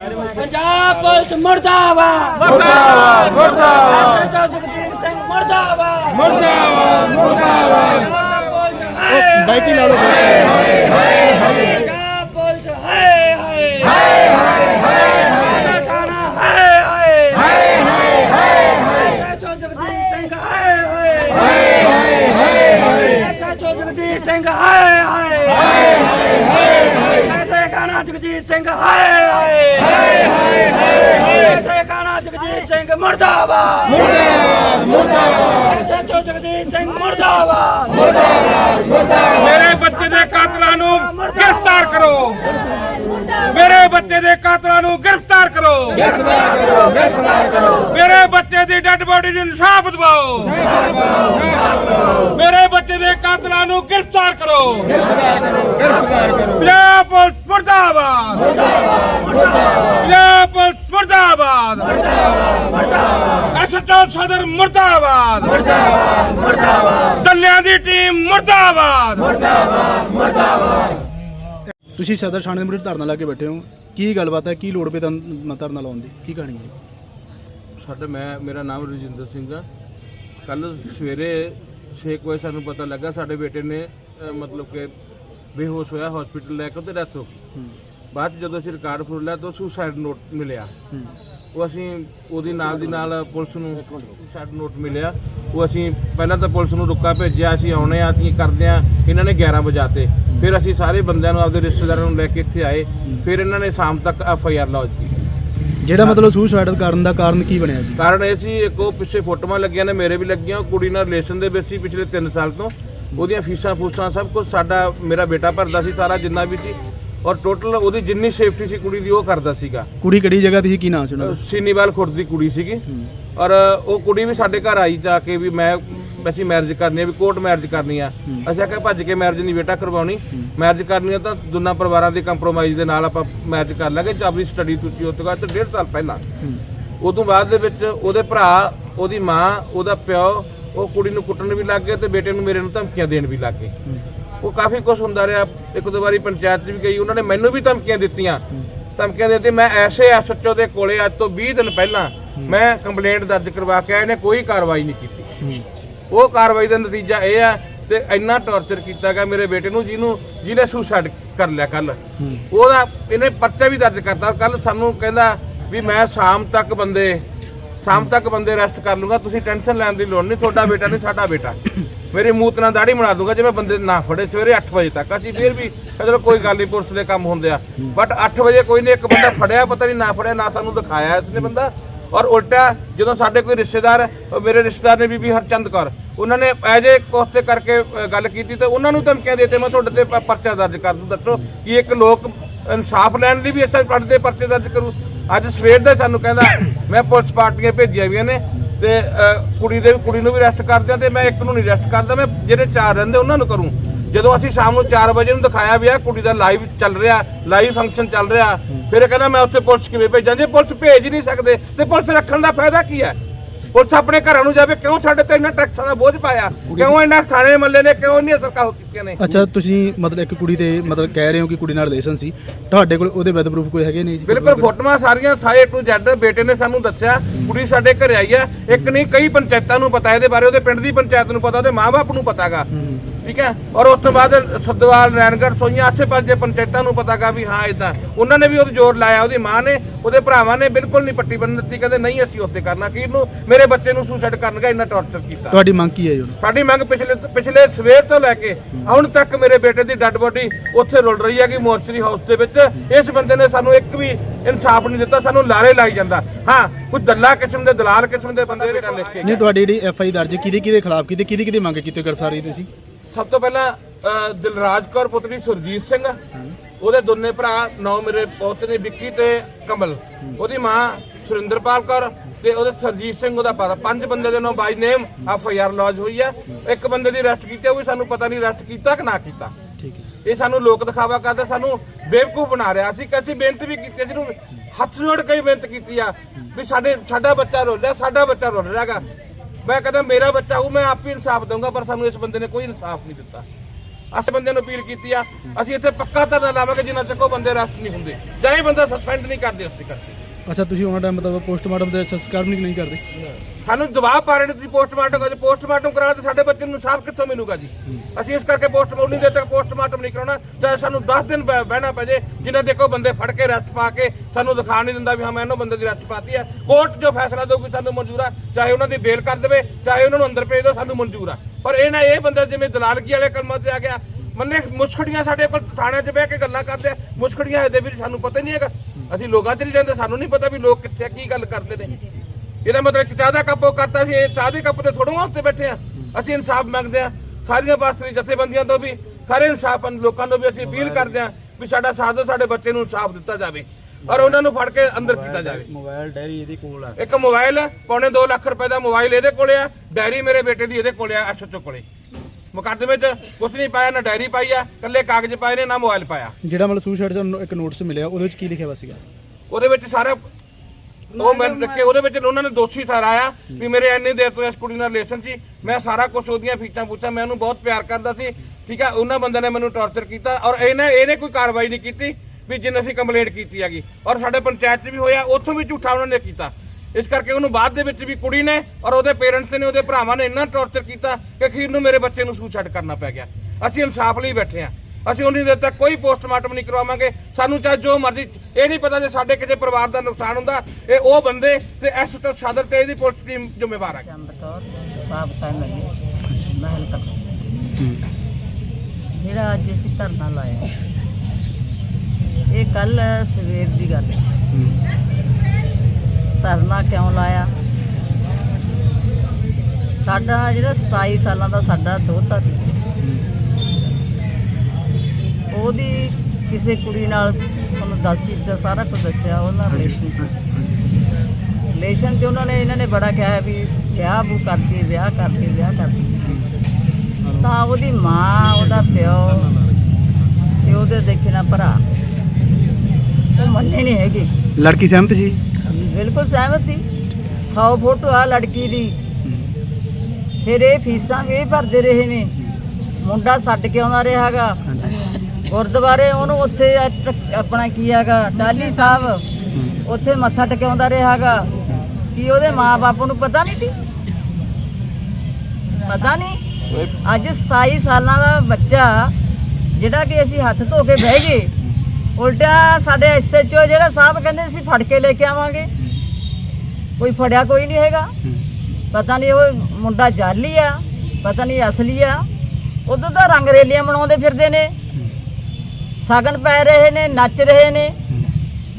Punjab police ਮਰਦਾਬਾਦ। ਮਰਦਾਬਾਦ ਮਰਦਾਬਾਦ। ਜਗਦੀਪ ਸਿੰਘ ਮਰਦਾਬਾਦ। ਮਰਦਾਬਾਦ ਮਰਦਾਬਾਦ। ਬਾਈਕ ਲਾ ਲਓ ਪੰਜਾਬ ਪੁਲਿਸ ਹਾਏ ਹਾਏ ਹਾਏ ਹਾਏ ਹਾਏ ਥਾਣਾ ਹਾਏ ਹਾਏ ਹਾਏ ਹਾਏ ਹਾਏ ਜਗਦੀਪ ਸਿੰਘ ਹਾਏ ਹਾਏ ਹਾਏ ਹਾਏ ਹਾਏ ਜਗਦੀਪ ਸਿੰਘ ਹਾਏ ਹਾਏ ਹਾਏ ਹਾਏ ਐਸੇ ਗਾਣਾ ਜਗਜੀਤ ਸਿੰਘ ਹਾਏ ਹਾਏ ਹਾਏ ਹਾਏ ਐਸੇ ਗਾਣਾ ਜਗਜੀਤ ਸਿੰਘ ਮਰਦਾਬਾਦ। ਮਰਦਾਬਾਦ ਮਰਦਾਬਾਦ। ਐਸੇ ਜਗਜੀਤ ਸਿੰਘ ਮਰਦਾਬਾਦ। ਮੇਰੇ ਬੱਚੇ ਦੇ ਕਾਤਲਾਂ ਨੂੰ ਗ੍ਰਿਫਤਾਰ ਕਰੋ। ਮੇਰੇ ਬੱਚੇ ਦੇ ਕਾਤਲਾਂ ਨੂੰ ਗ੍ਰਿਫਤਾਰ ਕਰੋ। ਗ੍ਰਿਫਤਾਰ ਕਰੋ ਗ੍ਰਿਫਤਾਰ ਕਰੋ ਮੇਰੇ ਬੱਚੇ ਦੀ ਡੈੱਡ ਬੋਡੀ ਨੂੰ ਇਨਸਾਫ ਦਿਵਾਓ। ਮੇਰੇ ਬੱਚੇ ਦੇ ਕਾਤਲਾਂ ਨੂੰ ਗ੍ਰਿਫਤਾਰ ਕਰੋ। ਗ੍ਰਿਫਤਾਰ ਕਰੋ ਗ੍ਰਿਫਤਾਰ ਕਰੋ ਪੰਜਾਬ ਪੁਲਿਸ ਮੁਰਦਾਬਾਦ। ਮੁਰਦਾਬਾਦ ਪੰਜਾਬ ਪੁਲਿਸ ਮੁਰਦਾਬਾਦ। ਮੁਰਦਾਬਾਦ ਮੁਰਦਾਬਾਦ ਐਸਐਚਓ ਸਦਰ ਮੁਰਦਾਬਾਦ। ਮੁਰਦਾਬਾਦ ਮੁਰਦਾਬਾਦ ਦੱਲਿਆਂ ਦੀ ਟੀਮ ਮੁਰਦਾਬਾਦ। ਤੁਸੀਂ ਸਦਰ ਥਾਣੇ ਦੇ ਮੁਰੇ ਧਰਨਾ ਲਾ ਕੇ ਬੈਠੇ ਹੋ। ਕੀ ਗੱਲਬਾਤ ਹੈ? ਕੀ ਲੋੜ ਪਈ ਤੁਹਾਨੂੰ ਧਰਨਾ ਲਾਉਣ ਦੀ? ਕੀ ਕਹਾਣੀ ਹੈ? ਸਾਡਾ ਮੈਂ ਮੇਰਾ ਨਾਮ ਰਜਿੰਦਰ ਸਿੰਘ ਆ। ਕੱਲ ਸਵੇਰੇ 6 ਵਜੇ ਸਾਨੂੰ ਪਤਾ ਲੱਗਾ ਸਾਡੇ ਬੇਟੇ ਨੇ ਮਤਲਬ ਕਿ ਬੇਹੋਸ਼ ਹੋਇਆ ਹਸਪੀਟਲ ਲੈ ਕੇ ਤੇ ਡੈਥ ਹੋ ਗਈ। ਹੂੰ। ਬਾਅਦ 'ਚ ਜਦੋਂ ਅਸੀਂ ਰਿਕਾਰਡ ਫੁਰਲਿਆ ਤਾਂ ਸੁਸਾਈਡ ਨੋਟ ਮਿਲਿਆ। ਹੂੰ। ਉਹ ਅਸੀਂ ਉਹਦੀ ਨਾਲ ਦੀ ਨਾਲ ਪੁਲਿਸ ਨੂੰ ਸੁਸਾਈਡ ਨੋਟ ਮਿਲਿਆ। ਉਹ ਅਸੀਂ ਪਹਿਲਾਂ ਤਾਂ ਪੁਲਿਸ ਨੂੰ ਰੁੱਕਾ ਭੇਜਿਆ ਅਸੀਂ ਆਉਣੇ ਆ ਅਸੀਂ ਕਰਦੇ ਆ। ਇਹਨਾਂ ਨੇ 11 ਵਜਾਤੇ ਫਿਰ ਅਸੀਂ ਸਾਰੇ ਬੰਦਿਆਂ ਨੂੰ ਆਪਦੇ ਰਿਸ਼ਤੇਦਾਰਾਂ ਨੂੰ ਲੈ ਕੇ ਇੱਥੇ ਆਏ। ਫਿਰ ਇਹਨਾਂ ਨੇ ਸ਼ਾਮ ਤੱਕ ਐਫ ਆਈ ਆਰ ਲੌਜ ਕੀਤੀ। ਜਿਹੜਾ ਮਤਲਬ ਸੁਸਾਈਡ ਕਰਨ ਦਾ ਕਾਰਨ ਕੀ ਬਣਿਆ ਜੀ? ਕਾਰਨ ਇਹ ਸੀ ਇੱਕ ਉਹ ਪਿੱਛੇ ਫੋਟੋਆਂ ਲੱਗੀਆਂ ਨੇ ਮੇਰੇ ਵੀ ਲੱਗੀਆਂ ਉਹ ਕੁੜੀ ਨਾਲ ਰਿਲੇਸ਼ਨ ਦੇ ਵਿੱਚ ਸੀ ਪਿਛਲੇ 3 ਸਾਲ ਤੋਂ। ਉਹਦੀਆਂ ਫੀਸਾਂ ਫੂਸਾਂ ਸਭ ਕੁਝ ਸਾਡਾ ਮੇਰਾ ਬੇਟਾ ਭਰਦਾ ਸੀ ਸਾਰਾ ਜਿੰਨਾ ਵੀ ਸੀ। ਔਰ ਟੋਟਲ ਉਹਦੀ ਜਿੰਨੀ ਸੇਫਟੀ ਸੀ ਕੁੜੀ ਦੀ ਉਹ ਕਰਦਾ ਸੀਗਾ। ਕੁੜੀ ਕਿਹੜੀ ਜਗ੍ਹਾ ਤੇ ਸੀ? ਕੀ ਨਾਂ ਸੀ ਉਹਨਾਂ ਦਾ? ਸੀਨੀਵਾਲ ਖੁਰਦ ਦੀ ਕੁੜੀ ਸੀਗੀ। ਔਰ ਉਹ ਕੁੜੀ ਵੀ ਸਾਡੇ ਘਰ ਆਈ ਜਾ ਕੇ ਵੀ ਮੈਂ ਅਸੀਂ ਮੈਰਿਜ ਕਰਨੀ ਹੈ ਵੀ ਕੋਰਟ ਮੈਰਿਜ ਕਰਨੀ ਆ। ਅਸੀਂ ਆਖਿਆ ਭੱਜ ਕੇ ਮੈਰਿਜ ਨਹੀਂ ਬੇਟਾ ਕਰਵਾਉਣੀ। ਮੈਰਿਜ ਕਰਨੀ ਆ ਤਾਂ ਦੋਨਾਂ ਪਰਿਵਾਰਾਂ ਦੇ ਕੰਪਰੋਮਾਈਜ਼ ਦੇ ਨਾਲ ਆਪਾਂ ਮੈਰਿਜ ਕਰ ਲਾਂਗੇ। ਚ ਆਪਣੀ ਸਟੱਡੀ ਤੁਸੀਂ ਉਸ ਤੋਂ ਬਾਅਦ ਤੇ ਡੇਢ ਸਾਲ ਪਹਿਲਾਂ। ਹੂੰ। ਉਦੋਂ ਬਾਅਦ ਦੇ ਵਿੱਚ ਉਹਦੇ ਭਰਾ ਉਹਦੀ ਮਾਂ ਉਹਦਾ ਪਿਓ ਉਹ ਕੁੜੀ ਨੂੰ ਕੁੱਟਣ ਵੀ ਲੱਗ ਗਏ ਤੇ ਬੇਟੇ ਨੂੰ ਮੇਰੇ ਨੂੰ ਧਮਕੀਆਂ ਦੇਣ ਵੀ ਲੱਗ ਗਏ। ਉਹ ਕਾਫੀ ਕੁਝ ਹੁੰਦਾ ਰਿਹਾ। ਇੱਕ ਦੋ ਵਾਰੀ ਪੰਚਾਇਤ 'ਚ ਵੀ ਗਈ। ਉਹਨਾਂ ਨੇ ਮੈਨੂੰ ਵੀ ਧਮਕੀਆਂ ਦਿੱਤੀਆਂ। ਧਮਕੀਆਂ ਦਿੱਤੀ। ਮੈਂ ਐਸੇ ਐਸਐਚਓ ਦੇ ਕੋਲੇ ਅੱਜ ਤੋਂ 20 ਦਿਨ ਪਹਿਲਾਂ ਮੈਂ ਕੰਪਲੇਂਟ ਦਰਜ ਕਰਵਾ ਕੇ ਆਇਆ ਇਹਨੇ ਕੋਈ ਕਾਰਵਾਈ ਨਹੀਂ ਕੀਤੀ। ਉਹ ਕਾਰਵਾਈ ਦਾ ਨਤੀਜਾ ਇਹ ਆ ਤੇ ਇੰਨਾ ਟੌਰਚਰ ਕੀਤਾ ਗਿਆ ਮੇਰੇ ਬੇਟੇ ਨੂੰ ਜਿਹਨੂੰ ਜਿਹਨੇ ਸੁਸਾਈਡ ਕਰ ਲਿਆ ਕੱਲ ਉਹਦਾ ਇਹਨੇ ਪਰਚਾ ਵੀ ਦਰਜ ਕਰਤਾ। ਕੱਲ ਸਾਨੂੰ ਕਹਿੰਦਾ ਵੀ ਮੈਂ ਸ਼ਾਮ ਤੱਕ ਬੰਦੇ ਸ਼ਾਮ ਤੱਕ ਬੰਦੇ ਰੈਸਟ ਕਰ ਲੂੰਗਾ, ਤੁਸੀਂ ਟੈਨਸ਼ਨ ਲੈਣ ਦੀ ਲੋੜ ਨਹੀਂ, ਤੁਹਾਡਾ ਬੇਟਾ ਨਹੀਂ, ਸਾਡਾ ਬੇਟਾ। ਮੇਰੀ ਮੂਤ ਨਾਲ ਦਾੜੀ ਬਣਾ ਦੂੰਗਾ ਜੇ ਮੈਂ ਬੰਦੇ ਨਾ ਫੜੇ ਸਵੇਰੇ 8 ਵਜੇ ਤੱਕ। ਅਸੀਂ ਫਿਰ ਵੀ ਚਲੋ ਕੋਈ ਗੱਲ ਨਹੀਂ, ਪੁਲਿਸ ਦੇ ਕੰਮ ਹੁੰਦੇ ਆ। ਬਟ 8 ਵਜੇ ਕੋਈ ਨਹੀਂ, ਇੱਕ ਬੰਦਾ ਫੜਿਆ, ਪਤਾ ਨਹੀਂ ਨਾ ਫੜਿਆ, ਨਾ ਸਾਨੂੰ ਦਿਖਾਇਆ ਇਸਨੇ ਬੰਦਾ। ਔਰ ਉਲਟਾ, ਜਦੋਂ ਸਾਡੇ ਕੋਈ ਰਿਸ਼ਤੇਦਾਰ, ਮੇਰੇ ਰਿਸ਼ਤੇਦਾਰ ਨੇ ਬੀਬੀ ਹਰਚੰਦ ਕੌਰ, ਉਹਨਾਂ ਨੇ ਐਜੇ ਕੋਸਤੇ ਕਰਕੇ ਗੱਲ ਕੀਤੀ ਤੇ ਉਹਨਾਂ ਨੂੰ ਧਮਕੀਆਂ ਦੇਤੇ ਮੈਂ ਤੁਹਾਡੇ ਤੇ ਪਰਚਾ ਦਰਜ ਕਰ ਦੂੰ, ਦੱਸੋ ਕਿ ਇੱਕ ਲੋਕ ਇਨਸਾਫ ਲੈਣ ਲਈ ਵੀ ਇੱਥੇ ਪੜਦੇ ਪਰਚੇ ਦਰਜ ਕਰੂ। ਅੱਜ ਸਵੇਰ ਦਾ ਸਾਨੂੰ ਕਹਿੰਦਾ ਮੈਂ ਪੁਲਿਸ ਪਾਰਟੀਆਂ ਭੇਜੀਆਂ ਵੀਆਂ ਨੇ ਤੇ ਕੁੜੀ ਦੇ, ਕੁੜੀ ਨੂੰ ਵੀ ਅਰੈਸਟ ਕਰਦੇ ਆ ਤੇ ਮੈਂ ਇੱਕ ਨੂੰ ਨਹੀਂ ਅਰੈਸਟ ਕਰਦਾ, ਮੈਂ ਜਿਹੜੇ ਚਾਰ ਰਹਿੰਦੇ ਉਹਨਾਂ ਨੂੰ ਕਰੂੰ। ਜਦੋਂ ਅਸੀਂ ਸ਼ਾਮ ਨੂੰ 4 ਵਜੇ ਨੂੰ ਦਿਖਾਇਆ ਵੀ ਆ ਕੁੜੀ ਦਾ ਲਾਈਵ ਚੱਲ ਰਿਹਾ ਲਾਈਵ ਫੰਕਸ਼ਨ ਚੱਲ ਰਿਹਾ, ਫਿਰ ਇਹ ਕਹਿੰਦਾ ਮੈਂ ਉੱਥੇ ਪੁਲਿਸ ਕਿਵੇਂ ਭੇਜਾਂ? ਜੇ ਪੁਲਿਸ ਭੇਜ ਹੀ ਨਹੀਂ ਸਕਦੇ, ਤੇ ਪੁਲਿਸ ਰੱਖਣ ਦਾ ਫਾਇਦਾ ਕੀ ਹੈ? ਪੁਲਿਸ ਆਪਣੇ ਘਰਾਂ ਨੂੰ ਜਾਵੇ ਕਿਉਂ ਸਾਡੇ ਤੇ ਇੰਨਾ ਟੈਕਸਾਂ ਦਾ ਬੋਝ ਪਾਇਆ? ਕਿਉਂ ਇੰਨਾ ਥਾਣੇ ਮੱਲੇ ਨੇ ਕਿਉਂ ਨਹੀਂ ਸਰਕਾਰ ਕੀਤੀਆਂ ਨੇ? ਅੱਛਾ ਤੁਸੀਂ ਮਤਲਬ ਇੱਕ ਕੁੜੀ ਤੇ ਮਤਲਬ ਕਹਿ ਰਹੇ ਹੋ ਕਿ ਕੁੜੀ ਨਾਲ ਰਿਲੇਸ਼ਨ ਸੀ। ਤੁਹਾਡੇ ਕੋਲ ਉਹਦੇ ਵਿਦ ਪ੍ਰੂਫ ਕੋਈ ਹੈਗੇ ਨਹੀਂ ਜੀ? ਬਿਲਕੁਲ ਫੋਟੋਆਂ ਸਾਰੀਆਂ ਸਾਰੇ ਟੂ ਜੈਡ ਬੇਟੇ ਨੇ ਸਾਨੂੰ ਦੱਸਿਆ ਕੁੜੀ ਸਾਡੇ ਘਰੇ ਆਈ ਹੈ। ਇੱਕ ਨਹੀਂ ਕਈ ਪੰਚਾਇਤਾਂ ਨੂੰ ਪਤਾ ਇਹਦੇ ਬਾਰੇ ਉਹਦੇ ਪਿੰਡ ਦੀ ਪੰਚਾਇਤ ਨੂੰ ਪਤਾ ਉਹਦੇ ਮਾਪੇ ਨੂੰ ਪਤਾਗਾ। ਠੀਕ ਹੈ? ਔਰ ਉਸ ਤੋਂ ਬਾਅਦ ਸਦਵਾਲ ਨੈਣਗੜ੍ਹ ਸੋਈਆਂ ਆਸੇ ਪਾਸੇ ਪੰਚਾਇਤਾਂ ਨੂੰ ਪਤਾਗਾ ਵੀ ਹਾਂ ਇਦਾਂ ਉਹਨਾਂ ਨੇ ਵੀ ਉਹਦੇ ਜ਼ੋਰ ਲਾਇਆ ਉਹਦੀ ਮਾਂ ਨੇ ਉਹਦੇ ਭਰਾਵਾਂ ਨੇ ਬਿਲਕੁਲ ਨਹੀਂ ਪੱਟੀ ਬੰਨ ਦਿੱਤੀ। ਕਹਿੰਦੇ ਨਹੀਂ ਅਸੀਂ ਉੱਤੇ ਕਰਨਾ। ਕੀ ਨੂੰ ਮੇਰੇ ਬੱਚੇ ਨੂੰ ਸੁਸਾਈਡ ਕਰਨਗਾ ਇੰਨਾ ਟੌਰਚਰ ਕੀਤਾ। ਤੁਹਾਡੀ ਮੰਗ ਕੀ ਹੈ ਜੀ ਸਾਡੀ ਮੰਗ ਪਿਛਲੇ ਪਿਛਲੇ ਸਵੇਰ ਤੋਂ ਲੈ ਕੇ ਹੁਣ ਤੱਕ ਮੇਰੇ ਬੇਟੇ ਦੀ ਡੈੱਡ ਬੋਡੀ ਉੱਥੇ ਰੁਲ ਰਹੀ ਹੈ ਕਿ ਮੋਰਚਰੀ ਹਾਊਸ ਦੇ ਵਿੱਚ। ਇਸ ਬੰਦੇ ਨੇ ਸਾਨੂੰ ਇੱਕ ਵੀ ਇਨਸਾਫ ਨਹੀਂ ਦਿੱਤਾ ਸਾਨੂੰ ਲਾਰੇ ਲਾਈ ਜਾਂਦਾ। ਹਾਂ ਕੁਝ ਦੱਲਾ ਕਿਸਮ ਦੇ ਦਲਾਲ ਕਿਸਮ ਦੇ ਬੰਦੇ ਨੇ। ਲਿਖ ਕੇ ਨਹੀਂ ਤੁਹਾਡੀ ਜਿਹੜੀ ਐਫ ਆਈ ਦਰਜ ਕਿਹਦੇ ਕਿਹਦੇ ਖਿਲਾਫ ਕੀਤੀ ਕਿਹਦੀ ਕਿਹਦੀ ਮੰਗ ਕੀਤੀ ਗ੍ਰਿਫਤਾਰੀ ਤੁਸੀਂ? ਸਭ ਤੋਂ ਪਹਿਲਾਂ ਦਿਲਰਾਜ ਕੌਰ ਪੁੱਤਰੀ ਸੁਰਜੀਤ ਸਿੰਘ ਉਹਦੇ ਦੋਨੇ ਭਰਾ ਨੌ ਮੇਰੇ ਪੁੱਤ ਨੇ ਵਿੱਕੀ ਤੇ ਕਮਲ। ਉਹਦੀ ਮਾਂ ਸੁਰਿੰਦਰਪਾਲ ਕੌਰ ਤੇ ਉਹਦੇ ਸਰਜੀਤ ਸਿੰਘ ਉਹਦਾ ਪਤਾ ਪੰਜ ਬੰਦੇ ਦੇ ਨਾਮ by name F I R lodge ਹੋਈ ਹੈ। ਇੱਕ ਬੰਦੇ ਦੀ ਅਰੈਸਟ ਕੀਤੀ ਉਹ ਵੀ ਸਾਨੂੰ ਪਤਾ ਨਹੀਂ ਅਰੈਸਟ ਕੀਤਾ ਕਿ ਨਾ ਕੀਤਾ। ਠੀਕ ਹੈ। ਇਹ ਸਾਨੂੰ ਲੋਕ ਦਿਖਾਵਾ ਕਰਦਾ ਸਾਨੂੰ ਬੇਵਕੂਫ ਬਣਾ ਰਿਹਾ। ਸੀ ਕਿ ਅਸੀਂ ਬੇਨਤੀ ਵੀ ਕੀਤੀ ਜਿਹਨੂੰ ਹੱਥ ਜੋੜ ਕੇ ਬੇਨਤੀ ਕੀਤੀ ਆ ਵੀ ਸਾਡੇ ਸਾਡਾ ਬੱਚਾ ਰੋਲ ਰਿਹਾ ਸਾਡਾ ਬੱਚਾ ਰੋਲ ਰਿਹਾਗਾ ਮੈਂ ਕਹਿੰਦਾ ਮੇਰਾ ਬੱਚਾ ਉਹ ਮੈਂ ਆਪ ਹੀ ਇਨਸਾਫ ਦਊਂਗਾ, ਪਰ ਸਾਨੂੰ ਇਸ ਬੰਦੇ ਨੇ ਕੋਈ ਇਨਸਾਫ ਨਹੀਂ ਦਿੱਤਾ। ਅਸੀਂ ਬੰਦੇ ਨੂੰ ਅਪੀਲ ਕੀਤੀ ਆ, ਅਸੀਂ ਇੱਥੇ ਪੱਕਾ ਧਰਨਾ ਲਾਵਾਂਗੇ ਜਿੰਨਾ ਤੱਕ ਉਹ ਬੰਦੇ ਅਰੈਸਟ ਨਹੀਂ ਹੁੰਦੇ। ਜਾਂ ਇਹ ਬੰਦਾ ਸਸਪੈਂਡ ਨਹੀਂ ਕਰਦੇ ਉੱਥੇ ਕਰਕੇ। ਅੱਛਾ, ਤੁਸੀਂ ਉਹਨਾਂ ਟਾਈਮ ਮਤਲਬ ਪੋਸਟਮਾਰਟਮ ਦੇ ਸੰਸਕਾਰ ਵੀ ਨਹੀਂ ਕਰਦੇ? ਸਾਨੂੰ ਦਬਾਅ ਪਾ ਰਹੇ ਨੇ ਤੁਸੀਂ ਪੋਸਟਮਾਰਟਮ ਕਰੋ ਪੋਸਟਮਾਰਟਮ ਕਰਾ ਤੇ ਸਾਡੇ ਬੱਚੇ ਨੂੰ ਇਨਸਾਫ ਕਿੱਥੋਂ ਮਿਲੂਗਾ ਜੀ? ਅਸੀਂ ਇਸ ਕਰਕੇ ਪੋਸਟਮਾਰਟਮ ਨਹੀਂ ਦੇ ਤੱਕ ਪੋਸਟਮਾਰਟਮ ਨਹੀਂ ਕਰਾਉਣਾ। ਚਾਹੇ ਸਾਨੂੰ 10 ਦਿਨ ਬਹਿਣਾ ਪੈ ਜੇ, ਜਿਨ੍ਹਾਂ ਦੇਖੋ ਬੰਦੇ ਫੜ ਕੇ ਰੈਸਟ ਪਾ ਕੇ ਸਾਨੂੰ ਦਿਖਾ ਨਹੀਂ ਦਿੰਦਾ ਵੀ ਹਾਂ, ਮੈਂ ਇਹਨੂੰ ਬੰਦੇ ਦੀ ਰੈਸਟ ਪਾਤੀ ਹੈ। ਕੋਰਟ ਜੋ ਫੈਸਲਾ ਦੇਊਗੀ, ਸਾਨੂੰ ਮਨਜ਼ੂਰ ਆ। ਚਾਹੇ ਉਹਨਾਂ ਦੀ ਬੇਲ ਕਰ ਦੇਵੇ, ਚਾਹੇ ਉਹਨਾਂ ਨੂੰ ਅੰਦਰ ਭੇਜ ਦਿਓ, ਸਾਨੂੰ ਮਨਜ਼ੂਰ ਆ। ਪਰ ਇਹ ਨਾ, ਇਹ ਬੰਦੇ ਜਿਵੇਂ ਦਲਾਲਗੀ ਵਾਲੇ ਕਲਮਾਂ ਤੇ ਆ ਗਿਆ, ਮੰਨੇ ਮੁਸ਼ਕੜੀਆਂ ਸਾਡੇ ਕੋਲ ਥਾਣੇ 'ਚ ਬਹਿ ਕੇ ਗੱਲਾਂ ਕਰਦੇ ਆ। ਮੁਸ਼ਕੜੀਆਂ ਇਹਦੇ ਵੀ ਸਾਨੂੰ ਪਤਾ ਨਹੀਂ ਹੈਗਾ। ਅਸੀਂ ਲੋਕਾਂ 'ਚ ਨਹੀਂ ਰਹਿੰਦੇ ਸਾਨੂੰ ਨਹੀਂ ਪਤਾ ਵੀ ਲੋਕ ਕਿੱਥੇ ਕੀ ਗੱਲ ਕਰਦੇ ਨੇ। ਇਹਦਾ ਮਤਲਬ ਕਿ ਚਾਹ ਦਾ ਕੱਪ ਕਰਤਾ ਸੀ ਇਹ ਚਾਹ ਦੇ ਕੱਪ ਤੇ ਥੋੜੋਂ ਉੱਤੇ ਬੈਠੇ ਆ। ਅਸੀਂ ਇਨਸਾਫ ਮੰਗਦੇ ਆ। ਸਾਰੀਆਂ ਬਾਸਤਰੀ ਜਥੇਬੰਦੀਆਂ ਤੋਂ ਵੀ ਸਾਰੇ ਇਨਸਾਫ ਲੋਕਾਂ ਤੋਂ ਵੀ ਅਸੀਂ ਅਪੀਲ ਕਰਦੇ ਆ ਵੀ ਸਾਡਾ ਸਾਥ ਦਿਓ ਸਾਡੇ ਬੱਚੇ ਨੂੰ ਇਨਸਾਫ ਦਿੱਤਾ ਜਾਵੇ ਔਰ ਉਹਨਾਂ ਨੂੰ ਫੜ ਕੇ ਅੰਦਰ ਕੀਤਾ ਜਾਵੇ। ਮੋਬਾਈਲ ਡੈਰੀ ਇਹਦੇ ਕੋਲ ਆ। ਇੱਕ ਮੋਬਾਈਲ ਹੈ ਪੌਣੇ 2 ਲੱਖ ਰੁਪਏ ਦਾ ਮੋਬਾਈਲ ਇਹਦੇ ਕੋਲੇ ਆ ਡਾਇਰੀ ਮੇਰੇ ਬੇਟੇ ਦੀ ਇਹਦੇ ਕੋਲੇ ਆ ਐਸਐਚਓ ਕੋਲੇ। ਮੁਕੱਦਮੇ 'ਚ ਕੁਛ ਨਹੀਂ ਪਾਇਆ ਨਾ ਡਾਇਰੀ ਪਾਈ ਆ ਕੱਲੇ ਕਾਗਜ਼ ਪਾਏ ਨੇ ਨਾ ਮੋਬਾਈਲ ਪਾਇਆ। ਜਿਹੜਾ ਮਤਲਬ ਸੁਸਾਈਡ ਦਾ ਇੱਕ ਨੋਟਿਸ ਮਿਲਿਆ ਉਹਦੇ ਵਿੱਚ ਕੀ ਲਿਖਿਆ ਹੋਇਆ ਸੀਗਾ? ਉਹਦੇ ਵਿੱਚ ਸਾਰਾ ਉਹ ਮੈਂ ਲਿਖੇ ਉਹਦੇ ਵਿੱਚ ਉਹਨਾਂ ਨੇ ਦੋਸ਼ੀ ਠਹਿਰਾਇਆ ਵੀ ਮੇਰੇ ਇੰਨੀ ਦੇਰ ਤੋਂ ਇਸ ਕੁੜੀ ਨਾਲ ਰਿਲੇਸ਼ਨ ਸੀ ਮੈਂ ਸਾਰਾ ਕੁਝ ਉਹਦੀਆਂ ਫੀਚਾਂ ਪੁੱਛਾਂ ਮੈਂ ਉਹਨੂੰ ਬਹੁਤ ਪਿਆਰ ਕਰਦਾ ਸੀ ਠੀਕ ਹੈ ਉਹਨਾਂ ਬੰਦਿਆਂ ਨੇ ਮੈਨੂੰ ਟੌਰਚਰ ਕੀਤਾ ਔਰ ਇਹਨੇ ਇਹਨੇ ਕੋਈ ਕਾਰਵਾਈ ਨਹੀਂ ਕੀਤੀ ਵੀ ਜਿੰਨ ਅਸੀਂ ਕੰਪਲੇਂਟ ਕੀਤੀ ਹੈਗੀ। ਔਰ ਸਾਡੇ ਪੰਚਾਇਤ 'ਚ ਵੀ ਹੋਇਆ ਉੱਥੋਂ ਵੀ ਝੂਠਾ ਉਹਨਾਂ ਨੇ ਕੀਤਾ। ਇਸ ਕਰਕੇ ਉਹਨੂੰ ਬਾਅਦ ਦੇ ਵਿੱਚ ਵੀ ਕੁੜੀ ਨੇ ਔਰ ਉਹਦੇ ਪੇਰੈਂਟਸ ਨੇ ਉਹਦੇ ਭਰਾਵਾਂ ਨੇ ਇੰਨਾ ਟੌਰਚਰ ਕੀਤਾ ਕਿ ਅਖੀਰ ਨੂੰ ਮੇਰੇ ਬੱਚੇ ਨੂੰ ਸੁਸਾਈਡ ਕਰਨਾ ਪੈ ਗਿਆ। ਅਸੀਂ ਇਨਸਾਫ ਲਈ ਬੈਠੇ ਹਾਂ। ਅਸੀਂ ਉਨੀ ਦੇਰ ਤੱਕ ਕੋਈ ਪੋਸਟਮਾਰਟਮ ਨਹੀਂ ਕਰਵਾਵਾਂਗੇ। ਸਾਨੂੰ ਚਾਹੇ ਜੋ ਮਰਜ਼ੀ ਇਹ ਨਹੀਂ ਪਤਾ ਜੇ ਸਾਡੇ ਕਿਸੇ ਪਰਿਵਾਰ ਦਾ ਨੁਕਸਾਨ ਹੁੰਦਾ ਇਹ ਉਹ ਬੰਦੇ ਤੇ ਐਸਟੋ ਸਦਰ ਤੇ ਇਹਦੀ ਪੁਲਿਸ ਟੀਮ ਜ਼ਿੰਮੇਵਾਰ ਹੈ। ਸਾਬਕਾ ਐਮਐਲਏ ਮਹਿਲ ਜਿਹੜਾ ਅੱਜ ਅਸੀਂ ਧਰਨਾ ਲਾਇਆ। ਇਹ ਕੱਲ ਸਵੇਰ ਦੀ ਗੱਲ ਹੈ। ਧਰਨਾ ਕਿਉਂ ਲਾਇਆ? ਸਾਡਾ ਜਿਹੜਾ 27 ਸਾਲਾਂ ਦਾ ਸਾਡਾ ਦੋਤਾ ਸੀ। ਉਹਦੀ ਕਿਸੇ ਕੁੜੀ ਨਾਲ ਤੁਹਾਨੂੰ ਦੱਸ ਹੀ ਦਿੱਤਾ, ਸਾਰਾ ਕੁਝ ਦੱਸਿਆ ਉਹਨਾਂ ਰਿਲੇਸ਼ਨ ਰਿਲੇਸ਼ਨ ਤੇ ਉਹਨਾਂ ਨੇ, ਇਹਨਾਂ ਨੇ ਬੜਾ ਕਿਹਾ ਵੀ ਵਿਆਹ ਬੂ ਕਰਦੀ ਵਿਆਹ ਕਰਦੀ ਵਿਆਹ ਕਰਦੀ ਤਾਂ ਉਹਦੀ ਮਾਂ, ਉਹਦਾ ਪਿਓ ਤੇ ਉਹਦੇ ਦੇਖੇ ਨਾ ਭਰਾ। ਉਹ ਮੰਨੇ ਨਹੀਂ ਹੈਗੇ। ਲੜਕੀ ਸਹਿਮਤ ਸੀ? ਬਿਲਕੁਲ ਸਹਿਮਤ ਸੀ। 100 ਫੋਟੋ ਆ ਲੜਕੀ ਦੀ। ਫਿਰ ਇਹ ਫੀਸਾਂ ਵੀ ਇਹ ਭਰਦੇ ਰਹੇ ਨੇ। ਮੁੰਡਾ ਛੱਡ ਕੇ ਆਉਂਦਾ ਰਿਹਾਗਾ ਗੁਰਦੁਆਰੇ ਉਹਨੂੰ ਉੱਥੇ ਆਪਣਾ ਕੀ ਹੈਗਾ ਟਾਲੀ ਸਾਹਿਬ ਉੱਥੇ ਮੱਥਾ ਟਿਕਾਉਂਦਾ ਰਿਹਾਗਾ ਕੀ ਉਹਦੇ ਮਾਪੇ ਨੂੰ ਪਤਾ ਨਹੀਂ ਸੀ? ਪਤਾ ਨਹੀਂ? ਅੱਜ 27 ਸਾਲਾਂ ਦਾ ਬੱਚਾ ਜਿਹੜਾ ਕਿ ਅਸੀਂ ਹੱਥ ਧੋ ਕੇ ਬਹਿ ਗਏ। ਉਲਟਾ ਸਾਡੇ ਐਸਐਚਓ ਜਿਹੜਾ ਸਾਹਿਬ ਕਹਿੰਦੇ ਅਸੀਂ ਫੜ ਕੇ ਲੈ ਕੇ ਆਵਾਂਗੇ। ਕੋਈ ਫੜਿਆ ਕੋਈ ਨਹੀਂ ਹੈਗਾ। ਪਤਾ ਨਹੀਂ ਉਹ ਮੁੰਡਾ ਜਾਲੀ ਆ ਪਤਾ ਨਹੀਂ ਅਸਲੀ ਆ। ਉਦੋਂ ਤਾਂ ਰੰਗ ਰੇਲੀਆਂ ਮਨਾਉਂਦੇ ਫਿਰਦੇ ਨੇ। ਸ਼ਗਨ ਪੈ ਰਹੇ ਨੇ ਨੱਚ ਰਹੇ ਨੇ।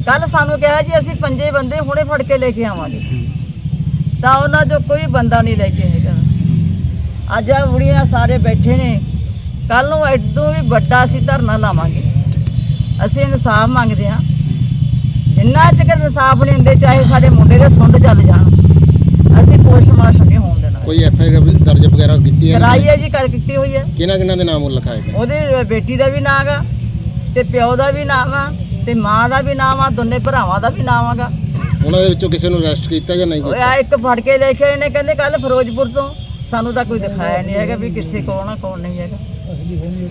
ਕੱਲ ਸਾਨੂੰ ਕਿਹਾ ਜੀ ਅਸੀਂ ਪੰਜੇ ਬੰਦੇ ਹੁਣੇ ਫੜ ਕੇ ਲੈ ਕੇ ਆਵਾਂਗੇ। ਤਾਂ ਉਹਨਾਂ ਚੋਂ ਕੋਈ ਬੰਦਾ ਨਹੀਂ ਲੈ ਕੇ ਹੈਗਾ ਅੱਜ ਆ ਬੁੜੀਆਂ ਸਾਰੇ ਬੈਠੇ ਨੇ। ਕੱਲ ਨੂੰ ਐਡੋਂ ਵੀ ਵੱਡਾ ਅਸੀਂ ਧਰਨਾ ਲਾਵਾਂਗੇ। ਅਸੀਂ ਇਨਸਾਫ ਮੰਗਦੇ ਹਾਂ। ਜਿੰਨਾ ਚਿਰ ਇਨਸਾਫ ਨਹੀਂ ਹੁੰਦੇ ਚਾਹੇ ਸਾਡੇ ਮੁੰਡੇ ਦੇ ਸੁੰਡ ਚੱਲ ਜਾਣ ਅਸੀਂ ਪੋਸਟਮਾਰਟਮ ਨਹੀਂ ਹੋਣ ਦੇਣਾ। ਕੋਈ ਐਫ ਆਈ ਆਰ ਦਰਜ ਵਗੈਰਾ ਕੀਤੀ ਹੈ? ਕਰਾਈ ਹੈ ਜੀ ਕਰ ਕੀਤੀ ਹੋਈ ਹੈ। ਕਿਹਨਾਂ ਕਿਹਨਾਂ ਦੇ ਨਾਮ ਲਿਖਾਏ ਗਏ? ਉਹਦੇ ਬੇਟੀ ਦਾ ਵੀ ਨਾਮ ਆ ਤੇ ਪਿਓ ਦਾ ਵੀ ਨਾਮ ਆ ਤੇ ਮਾਂ ਦਾ ਵੀ ਨਾਮ ਆ ਦੋਨੇ ਭਰਾਵਾਂ ਦਾ ਵੀ ਨਾਮ ਆਗਾ। ਉਹਨਾਂ ਦੇ ਵਿੱਚੋਂ ਕਿਸੇ ਨੂੰ ਅਰੈਸਟ ਕੀਤਾ ਜਾਂ ਨਹੀਂ ਓਏ ਕੀਤਾ? ਆ ਇੱਕ ਫੜ ਕੇ ਲੈ ਕੇ ਆਏ ਨੇ ਕਹਿੰਦੇ ਕੱਲ ਫਿਰੋਜ਼ਪੁਰ ਤੋਂ। ਸਾਨੂੰ ਤਾਂ ਕੋਈ ਦਿਖਾਇਆ ਨਹੀਂ ਹੈਗਾ ਵੀ ਕਿੱਥੇ ਕੌਣ ਆ ਕੌਣ ਨਹੀਂ ਹੈਗਾ।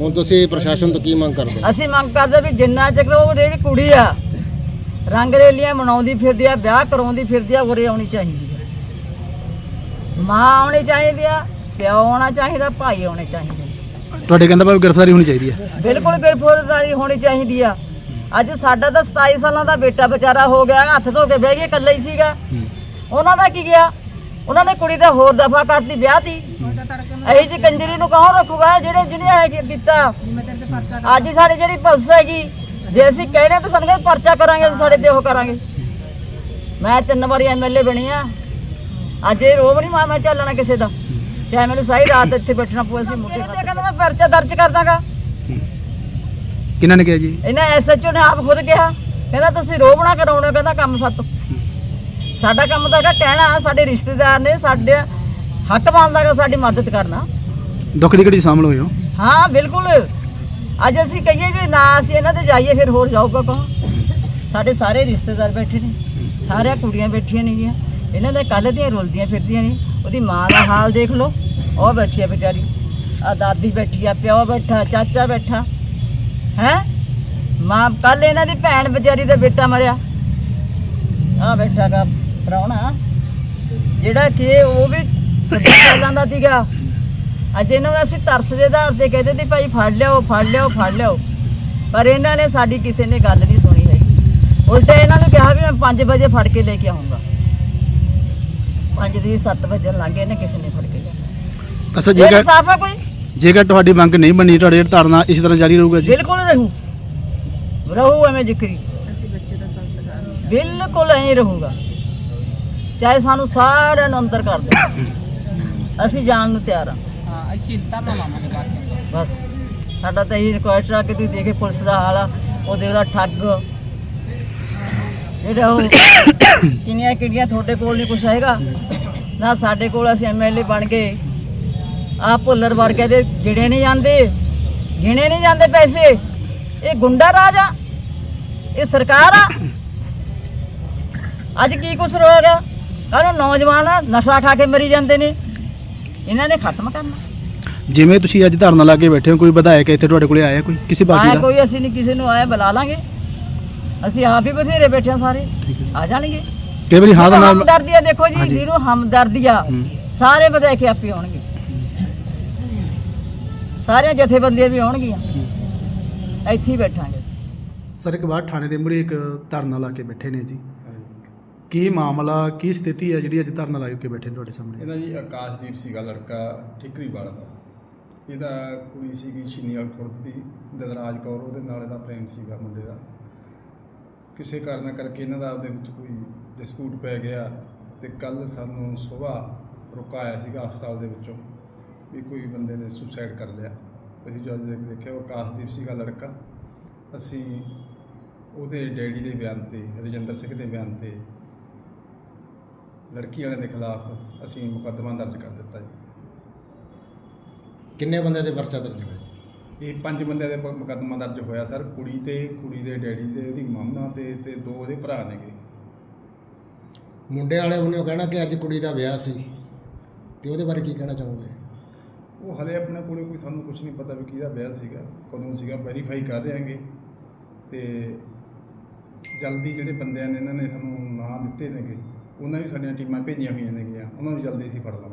ਹੁਣ ਤੁਸੀਂ ਪ੍ਰਸ਼ਾਸਨ ਤੋਂ ਕੀ ਮੰਗ ਕਰਦੇ? ਹੋ? ਅਸੀਂ ਮੰਗ ਕਰਦੇ ਵੀ ਜਿੰਨਾ ਚਿਰ ਉਹ ਜਿਹੜੀ ਕੁੜੀ ਆ ਰੰਗ ਰੇਲੀਆਂ ਮਨਾਉਂਦੀ ਫਿਰਦੀ ਆ ਵਿਆਹ ਕਰਾਉਂਦੀ ਫਿਰਦੀ ਆ ਉਰੇ ਆਉਣੀ ਚਾਹੀਦੀ ਆ। ਮਾਂ ਆਉਣੀ ਚਾਹੀਦੀ ਆ ਪਿਓ ਆਉਣਾ ਚਾਹੀਦਾ ਭਾਈ ਆਉਣੇ ਚਾਹੀਦੇ ਤੁਹਾਡੇ ਕਹਿੰਦਾ ਭਾਵੇਂ ਗ੍ਰਿਫਤਾਰੀ ਹੋਣੀ ਚਾਹੀਦੀ ਹੈ ਬਿਲਕੁਲ ਗ੍ਰਿਫਤਾਰੀ ਹੋਣੀ ਚਾਹੀਦੀ ਆ। ਅੱਜ ਸਾਡਾ ਤਾਂ 27 ਸਾਲਾਂ ਦਾ ਬੇਟਾ ਵਿਚਾਰਾ ਹੋ ਗਿਆ ਹੱਥ ਧੋ ਕੇ ਬਹਿ ਗਿਆ ਇਕੱਲਾ ਹੀ ਸੀਗਾ। ਉਹਨਾਂ ਦਾ ਕੀ ਗਿਆ? ਉਹਨਾਂ ਨੇ ਕੁੜੀ ਦਾ ਹੋਰ ਦਫਾ ਕਰਤੀ ਵਿਆਹ ਤੀ। ਇਹੀ ਜੀ ਕੰਜਰੀ ਨੂੰ ਕੌਣ ਰੱਖੂਗਾ? ਜਿਹੜੇ ਜਿਹਨੇ ਹੈ ਕੀ- ਕੀਤਾ। ਅੱਜ ਸਾਡੀ ਜਿਹੜੀ ਪੁਲਿਸ ਹੈਗੀ ਜੇ ਅਸੀਂ ਕਹਿਣੇ ਤਾਂ ਸਾਨੂੰ ਕਹਿੰਦੇ ਪਰਚਾ ਕਰਾਂਗੇ ਅਸੀਂ ਸਾਡੇ ਤੇ ਉਹ ਕਰਾਂਗੇ। ਮੈਂ ਤਿੰਨ ਵਾਰੀ ਐਮਐਲਏ ਬਣੀ ਆ। ਅੱਜ ਇਹ ਰੋਬ ਨਹੀਂ ਮੈਂ ਚੱਲਣਾ ਕਿਸੇ ਦਾ। ਚਾਹੇ ਮੈਨੂੰ ਸਾਰੀ ਰਾਤ ਇੱਥੇ ਬੈਠਣਾ ਪਊ ਅਸੀਂ ਮੁੱਕੇ ਤੇ ਕਹਿੰਦਾ ਮੈਂ ਪਰਚਾ ਦਰਜ ਕਰ ਦਾਂਗਾ ਕਿਹਨਾਂ ਨੇ ਕਿਹਾ ਜੀ? ਇਹਨਾਂ ਐਸਐਚਓ ਨੇ ਆਪ ਖੁਦ ਕਿਹਾ। ਕਹਿੰਦਾ ਤੁਸੀਂ ਰੋਬ ਨਾ ਕਰਾਉਣਾ ਕਹਿੰਦਾ ਕੰਮ ਸੱਤ। ਸਾਡਾ ਕੰਮ ਤਾਂ ਹੈਗਾ ਕਹਿਣਾ ਸਾਡੇ ਰਿਸ਼ਤੇਦਾਰ ਨੇ ਸਾਡੇ ਹੱਕ ਬਣਦਾ ਹੈਗਾ ਸਾਡੀ ਮਦਦ ਕਰਨਾ। ਦੁੱਖ ਦੀ ਘੜੀ ਸ਼ਾਮਲ ਹੋਏ ਹੋ। ਹਾਂ ਬਿਲਕੁਲ। ਅੱਜ ਅਸੀਂ ਕਹੀਏ ਵੀ ਨਾ ਅਸੀਂ ਇਹਨਾਂ ਤੇ ਜਾਈਏ, ਫਿਰ ਹੋਰ ਜਾਊਗਾ ਕੌਣ? ਸਾਡੇ ਸਾਰੇ ਰਿਸ਼ਤੇਦਾਰ ਬੈਠੇ ਨੇ, ਸਾਰੀਆਂ ਕੁੜੀਆਂ ਬੈਠੀਆਂ ਨੇਗੀਆਂ ਇਹਨਾਂ ਦੇ ਕੱਲ ਦੀਆਂ ਰੁਲਦੀਆਂ ਫਿਰਦੀਆਂ ਨੇ, ਉਹਦੀ ਮਾਂ ਦਾ ਹਾਲ ਦੇਖ ਲਓ। ਉਹ ਬੈਠੀ ਆ ਵਿਚਾਰੀ। ਆ ਦਾਦੀ ਬੈਠੀ ਆ, ਪਿਓ ਬੈਠਾ, ਚਾਚਾ ਬੈਠਾ। ਹੈ? ਮਾਂ ਕੱਲ ਇਹਨਾਂ ਦੀ ਭੈਣ ਵਿਚਾਰੀ ਦਾ ਬੇਟਾ ਮਰਿਆ। ਆ ਬੈਠਾ ਗਾ, ਪ੍ਰਾਹੁਣਾ। ਜਿਹੜਾ ਕਿ ਉਹ ਵੀ ਸੱਤ ਸਾਲਾਂ ਦਾ ਸੀਗਾ। ਅੱਜ ਇਹਨਾਂ ਨੂੰ ਅਸੀਂ ਤਰਸ ਦੇ ਆਧਾਰ ਤੇ ਕਹਿੰਦੇ ਸੀ ਭਾਈ ਫੜ ਲਿਆਓ ਫੜ ਲਿਆਓ ਫੜ ਲਿਆਓ। ਪਰ ਇਹਨਾਂ ਨੇ ਸਾਡੀ ਕਿਸੇ ਨੇ ਗੱਲ ਨਹੀਂ ਸੁਣੀ ਹੈਗੀ। ਉਲਟਾ ਇਹਨਾਂ ਨੂੰ ਕਿਹਾ ਵੀ ਮੈਂ 5 ਵਜੇ ਫੜ ਕੇ ਲੈ ਕੇ ਆਉਂਗਾ। 5 ਦੀ 7 ਵਜੇ ਲੰਘੇ ਨੇ ਕਿਸੇ ਨੇ ਫੜ ਕੇ ਲਿਆ ਅੱਛਾ ਜੇਕਰ ਆ ਕੋਈ? ਜੇਕਰ ਤੁਹਾਡੀ ਮੰਗ ਨਹੀਂ ਮੰਨੀ ਤੁਹਾਡੇ ਧਰਨਾ ਇਸੇ ਤਰ੍ਹਾਂ ਜਾਰੀ ਰਹੂਗਾ ਜੀ? ਬਿਲਕੁਲ ਰਹੂ। ਰਹੂ ਐਵੇਂ ਜ਼ਿਕਰੀ। ਅਸੀਂ ਬੱਚੇ ਦਾ ਸੰਸਕਾਰ ਬਿਲਕੁਲ ਐਂ ਰਹੂਗਾ। ਚਾਹੇ ਸਾਨੂੰ ਸਾਰਿਆਂ ਨੂੰ ਅੰਦਰ ਕਰ ਦੇ ਅਸੀਂ ਜਾਣ ਨੂੰ ਤਿਆਰ ਹਾਂ। ਹਾਂ ਇੱਥੇ ਧਰਨਾ ਲਾਵਾਂਗੇ ਬਾਅਦ ਚ। ਬਸ, ਸਾਡਾ ਤਾਂ ਇਹੀ ਰਿਕੁਐਸਟ ਆ ਕਿ ਤੁਸੀਂ ਦੇਖੇ ਪੁਲਿਸ ਦਾ ਹਾਲ ਆ ਉਹ ਜਿਹੜਾ ਠੱਗ। ਜਿਹੜਾ ਉਹ ਕਿੰਨੀਆਂ ਕਿੰਨੀਆਂ ਤੁਹਾਡੇ ਕੋਲ ਨਹੀਂ ਕੁਛ ਹੈਗਾ। ਨਾ ਸਾਡੇ ਕੋਲ ਅਸੀਂ ਐਮਐਲਏ ਬਣ ਗਏ। ਆ ਭੁੱਲਰ ਵਰਗੇ ਦੇ ਗਿਣੇ ਨਹੀਂ ਜਾਂਦੇ। ਗਿਣੇ ਨਹੀਂ ਜਾਂਦੇ ਪੈਸੇ। ਇਹ ਗੁੰਡਾ ਰਾਜ ਆ। ਇਹ ਸਰਕਾਰ ਆ। ਅੱਜ ਕੀ ਕੁਛ ਰੋਏਗਾ ਗਿਆ? ਕੱਲ ਨੌਜਵਾਨ ਨਸ਼ਾ ਖਾ ਕੇ ਮਰੀ ਜਾਂਦੇ ਨੇ। ਇਹਨਾਂ ਨੇ ਖਤਮ ਕਰਨਾ। ਜਿਵੇਂ ਤੁਸੀਂ ਅੱਜ ਧਰਨਾ ਲਾ ਕੇ ਬੈਠੇ ਹੋ ਕੋਈ ਵਿਧਾਇਕ ਇੱਥੇ ਤੁਹਾਡੇ ਕੋਲੇ ਆਇਆ ਕੋਈ? ਕਿਸੇ ਪਾਰਟੀ ਆਇਆ ਦਾ? ਕੋਈ ਅਸੀਂ ਨਹੀਂ ਕਿਸੇ ਨੂੰ ਆਇਆ ਬੁਲਾ ਲਾਂਗੇ। ਅਸੀਂ ਆਪ ਹੀ ਬਥੇਰੇ ਬੈਠੇ ਹਾਂ ਸਾਰੇ। ਆ ਜਾਣਗੇ। ਕਈ ਵਾਰੀ ਹਾਂ ਦਾ ਨਾਮ ਹਮਦਰਦੀ ਆ ਦੇਖੋ ਜੀ ਹਾਂਜੀ। ਜਿਹਨੂੰ ਹਮਦਰਦੀ ਆ ਹੂੰ। ਸਾਰੇ ਵਧਾਇ ਕੇ ਆਪੇ ਆਉਣਗੇ। ਸਾਰੇ ਜਥੇਬੰਦੀਆਂ ਵੀ ਆਉਣਗੀਆਂ। ਇੱਥੇ ਹੀ ਬੈਠਾਂਗੇ ਸਰ ਇੱਕ ਵਾਰ ਥਾਣੇ ਦੇ ਮੂਹਰੇ ਇੱਕ ਧਰਨਾ ਲਾ ਕੇ ਬੈਠੇ ਨੇ ਜੀ। ਕੀ ਮਾਮਲਾ ਕੀ ਸਥਿਤੀ ਹੈ ਜਿਹੜੀ ਅੱਜ ਧਰਨਾ ਲਾ ਕੇ ਬੈਠੇ ਨੇ ਤੁਹਾਡੇ ਸਾਹਮਣੇ? ਇਹਦਾ ਜੀ ਆਕਾਸ਼ਦੀਪ ਸੀਗਾ ਲੜਕਾ ਠਿਕਰੀ ਵਾਲਾ ਦਾ। ਇਹਦਾ ਕੁੜੀ ਸੀਗੀ ਛਿੰਨੀਵਾਲ ਖੁਰਦ ਦੀ, ਦਲਰਾਜ ਕੌਰ, ਉਹਦੇ ਨਾਲ ਇਹਦਾ ਪ੍ਰੇਮ ਸੀਗਾ ਮੁੰਡੇ ਦਾ। ਕਿਸੇ ਕਾਰਨ ਕਰਕੇ ਇਹਨਾਂ ਦਾ ਆਪਦੇ ਵਿੱਚ ਕੋਈ ਡਿਸਪਿਊਟ ਪੈ ਗਿਆ ਤੇ ਕੱਲ ਸਾਨੂੰ ਸਵੇਰ ਰੁਕਾਇਆ ਸੀਗਾ ਹਸਪਤਾਲ ਦੇ ਵਿੱਚੋਂ ਵੀ ਕੋਈ ਬੰਦੇ ਨੇ ਸੁਸਾਈਡ ਕਰ ਲਿਆ। ਅਸੀਂ ਜਦ ਦੇਖ ਦੇਖਿਆ ਉਹ ਆਕਾਸ਼ਦੀਪ ਸੀਗਾ ਲੜਕਾ। ਅਸੀਂ ਉਹਦੇ ਡੈਡੀ ਦੇ ਬਿਆਨ ਤੇ, ਰਜਿੰਦਰ ਸਿੰਘ ਦੇ ਬਿਆਨ ਤੇ ਲੜਕੀ ਵਾਲਿਆਂ ਦੇ ਖਿਲਾਫ ਅਸੀਂ ਮੁਕੱਦਮਾ ਦਰਜ ਕਰ ਦਿੱਤਾ ਜੀ। ਕਿੰਨੇ ਬੰਦੇ ਦੇ ਪਰਚਾ ਦਰਜ ਹੋਇਆ ਇਹ ਪੰਜ ਬੰਦਿਆਂ ਦੇ ਪ- ਮੁਕੱਦਮਾ ਦਰਜ ਹੋਇਆ ਸਰ ਕੁੜੀ ਤੇ ਕੁੜੀ ਦੇ ਡੈਡੀ ਤੇ ਉਹਦੀ ਮਾਮਾ ਤੇ ਤੇ ਦੋ ਉਹਦੇ ਭਰਾ ਨੇਗੇ। ਮੁੰਡੇ ਵਾਲੇ ਉਹਨੇ ਕਹਿਣਾ ਕਿ ਅੱਜ ਕੁੜੀ ਦਾ ਵਿਆਹ ਸੀ। ਤੇ ਉਹਦੇ ਬਾਰੇ ਕੀ ਕਹਿਣਾ ਚਾਹੋਗੇ? ਉਹ ਹਲੇ ਆਪਣੇ ਕੋਲੇ ਕੋਈ ਸਾਨੂੰ ਕੁਝ ਨਹੀਂ ਪਤਾ ਵੀ ਕਿਹਦਾ ਵਿਆਹ ਸੀਗਾ। ਕਦੋਂ ਸੀਗਾ ਵੈਰੀਫਾਈ ਕਰ ਰਹੇ ਹਾਂਗੇ ਤੇ ਜਲਦੀ ਜਿਹੜੇ ਬੰਦਿਆਂ ਨੇ ਇਹਨਾਂ ਨੇ ਸਾਨੂੰ ਨਾਂ ਦਿੱਤੇ ਨੇਗੇ ਉਹਨਾਂ ਵੀ ਸਾਡੀਆਂ ਟੀਮਾਂ ਭੇਜੀਆਂ ਹੋਈਆਂ ਨੇਗੀਆਂ। ਉਹਨਾਂ ਨੂੰ ਜਲਦੀ ਅਸੀਂ ਫੜ ਲਵਾਂਗੇ